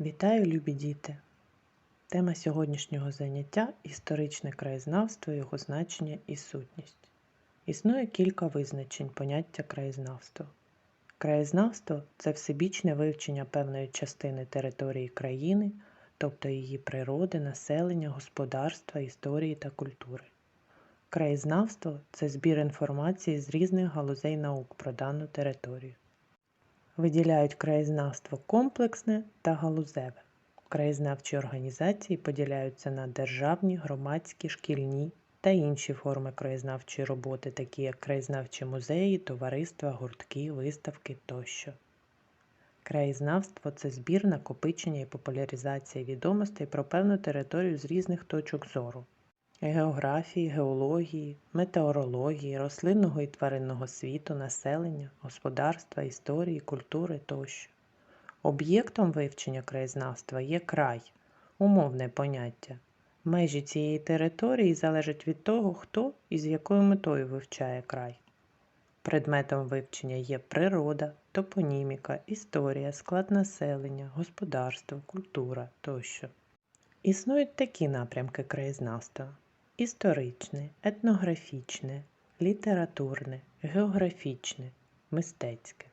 Вітаю, любі діти! Тема сьогоднішнього заняття історичне краєзнавство, його значення і сутність. Існує кілька визначень поняття краєзнавства. Краєзнавство це всебічне вивчення певної частини території країни, тобто її природи, населення, господарства, історії та культури. Краєзнавство це збір інформації з різних галузей наук про дану територію. Виділяють краєзнавство комплексне та галузеве. Краєзнавчі організації поділяються на державні, громадські, шкільні та інші форми краєзнавчої роботи, такі як краєзнавчі музеї, товариства, гуртки, виставки тощо. Краєзнавство це збір, накопичення і популяризація відомостей про певну територію з різних точок зору географії, геології, метеорології, рослинного і тваринного світу, населення, господарства, історії, культури тощо. Об'єктом вивчення краєзнавства є край, умовне поняття. Межі цієї території залежать від того, хто і з якою метою вивчає край. Предметом вивчення є природа, топоніміка, історія, склад населення, господарство, культура тощо. Існують такі напрямки краєзнавства: історичне, етнографічне, літературне, географічне, мистецьке.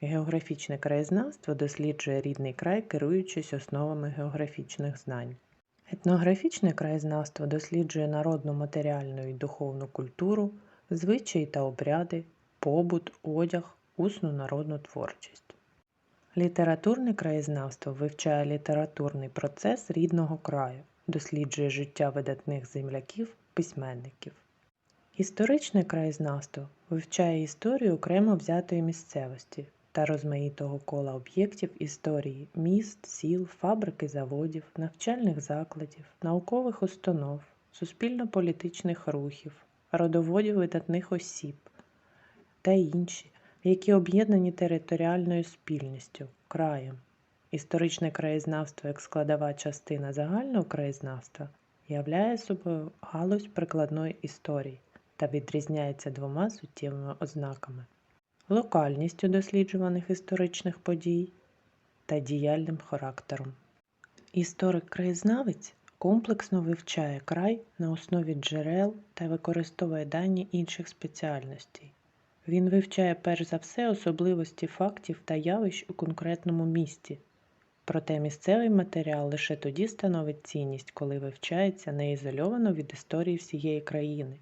Географічне краєзнавство досліджує рідний край, керуючись основами географічних знань. Етнографічне краєзнавство досліджує народну матеріальну і духовну культуру, звичаї та обряди, побут, одяг, усну народну творчість. Літературне краєзнавство вивчає літературний процес рідного краю, досліджує життя видатних земляків, письменників. Історичне краєзнавство вивчає історію окремо взятої місцевості та розмаїтого кола об'єктів історії міст, сіл, фабрики, заводів, навчальних закладів, наукових установ, суспільно-політичних рухів, родоводів видатних осіб та інші, які об'єднані територіальною спільністю, краєм. Історичне краєзнавство як складова частина загального краєзнавства являє собою галузь прикладної історії та відрізняється двома суттєвими ознаками локальністю досліджуваних історичних подій та діяльним характером. Історик-краєзнавець комплексно вивчає край на основі джерел та використовує дані інших спеціальностей. Він вивчає перш за все особливості фактів та явищ у конкретному місті. Проте місцевий матеріал лише тоді становить цінність, коли вивчається не ізольовано від історії всієї країни.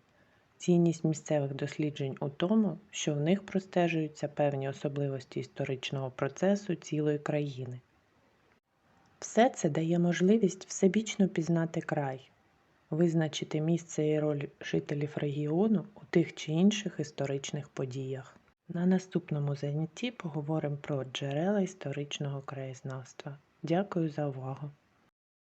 Цінність місцевих досліджень у тому, що в них простежуються певні особливості історичного процесу цілої країни. Все це дає можливість всебічно пізнати край, визначити місце і роль жителів регіону у тих чи інших історичних подіях. На наступному занятті поговоримо про джерела історичного краєзнавства. Дякую за увагу!